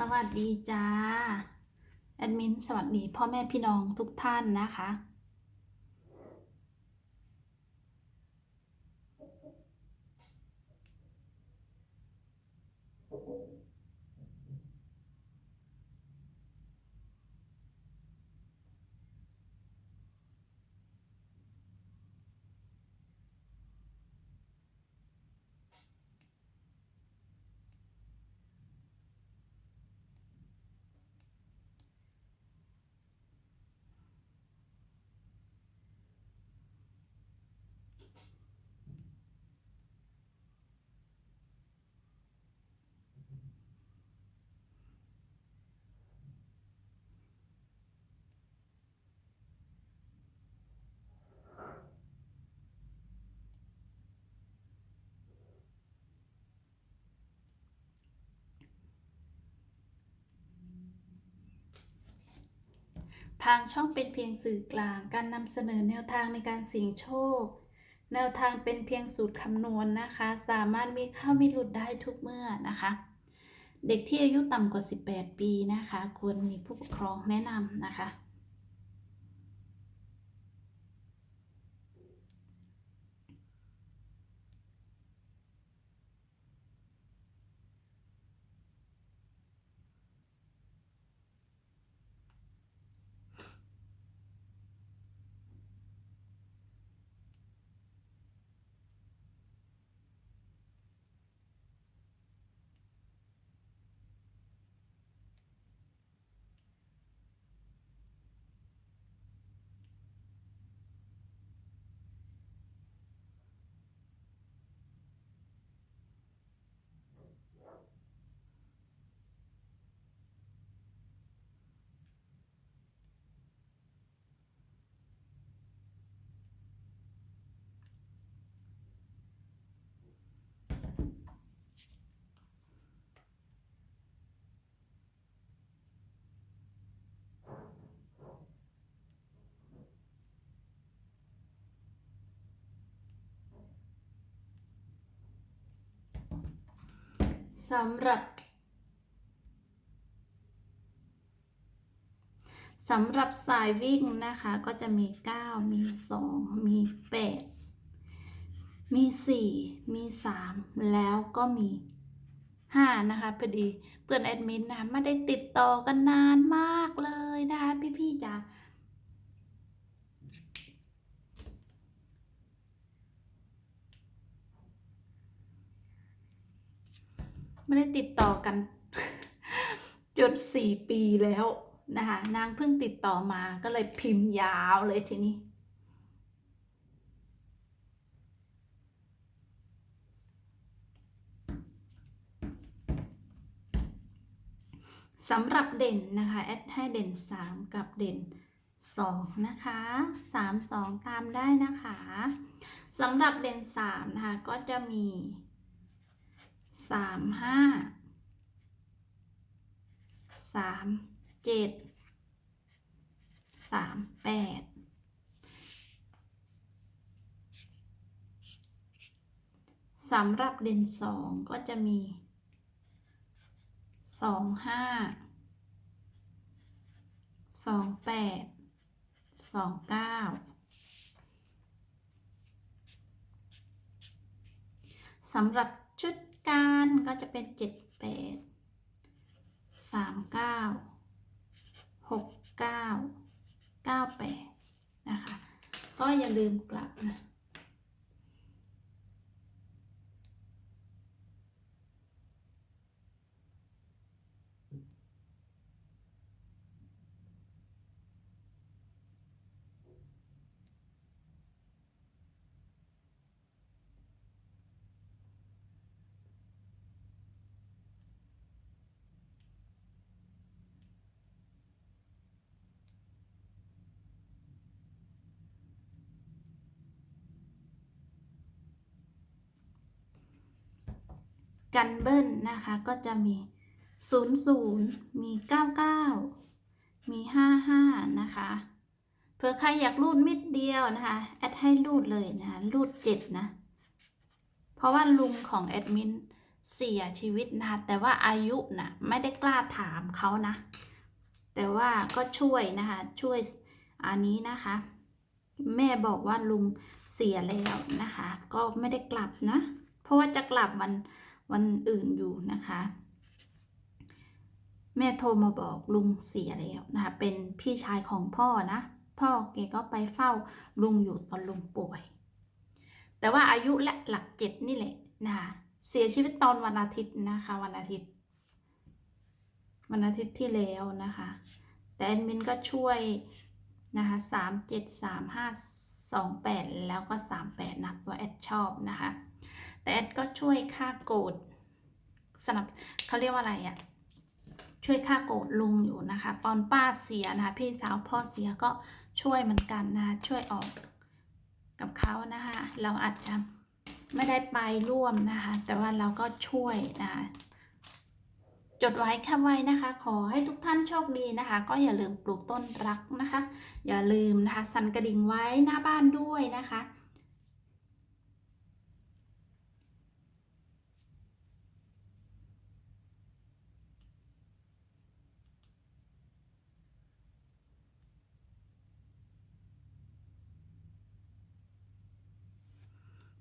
สวัสดีจ้า แอดมิน สวัสดีพ่อแม่พี่น้องทุกท่านนะคะ ทางช่องเป็นเพียงสื่อกลาง การนำเสนอแนวทางในการเสี่ยงโชค แนวทางเป็นเพียงสูตรคำนวณนะคะ สามารถมีเข้ามีหลุดได้ทุกเมื่อนะคะ เด็กที่อายุต่ำกว่า 18 ปีนะคะ ควรมีผู้ปกครองแนะนำนะคะ สำหรับสำหรับสายวิ่งนะคะก็จะมี 9 มี 2 มี 8 มี 4 มี 3 แล้วก็มี 5 นะคะพอดีเพื่อนแอดมินนะคะไม่ได้ติดต่อกันนานมากเลยนะคะพี่ๆจ๋า ไม่ได้ติดต่อกันจนสี่ปีแล้วนะคะนางเพิ่งติดต่อมาก็เลยพิมพ์ยาวเลยทีนี้ สำหรับเด่นนะคะแอดให้เด่น 3 กับเด่น 2 นะคะ 3 2 ตามได้นะคะสำหรับเด่น 3 นะคะ ก็จะมี สามห้าสามเจ็ดสามแปดสำหรับเด่นสองก็จะมีสองห้าสองแปดสองเก้าสำหรับ การก็จะเป็นเจ็ดแปดสามเก้าหกเก้าเก้าแปดนะคะ ก็อย่าลืมกลับนะ กันเบิ้ลนะคะ ก็จะมี 00 มี 99 มี 55 นะคะ เผื่อใครอยากรูดมิดเดียวนะคะ แอดให้รูดเลยนะคะรูด 7 นะ เพราะว่าลุงของแอดมินเสียชีวิตนะคะแต่ว่าอายุนะไม่ได้กล้าถามเขานะ แต่ว่าก็ช่วยนะคะช่วยอันนี้นะคะ แม่บอกว่าลุงเสียแล้วนะคะ ก็ไม่ได้กลับนะ เพราะว่าจะกลับวัน วันอื่นอยู่นะคะ แม่โทรมาบอกลุงเสียแล้วนะคะเป็นพี่ชายของพ่อนะ พ่อแกก็ไปเฝ้าลุงอยู่ตอนลุงป่วย แต่ว่าอายุและหลักเจ็ดนี่แหละนะคะเสียชีวิตตอนวันอาทิตย์นะคะ วันอาทิตย์ วันอาทิตย์ที่แล้วนะคะ แต่แอดมินก็ช่วยนะคะสามเจ็ดสามห้าสองแปดแล้วก็สามแปดนะตัวแอดชอบนะคะ แต่แอดก็ช่วยค่าโกรธสนับเขาเรียกว่าอะไรอะช่วยค่าโกรธลุงอยู่นะคะ ตอนป้าเสียนะคะพี่สาวพ่อเสียก็ช่วยเหมือนกันนะช่วยออกกับเขานะคะเราอาจจะไม่ได้ไปร่วมนะคะ แต่ว่าเราก็ช่วยนะคะจดไว้แคปไว้นะคะ ขอให้ทุกท่านโชคดีนะคะ ก็อย่าลืมปลูกต้นรักนะคะ อย่าลืมนะคะ สั่นกระดิ่งไว้หน้าบ้านด้วยนะคะ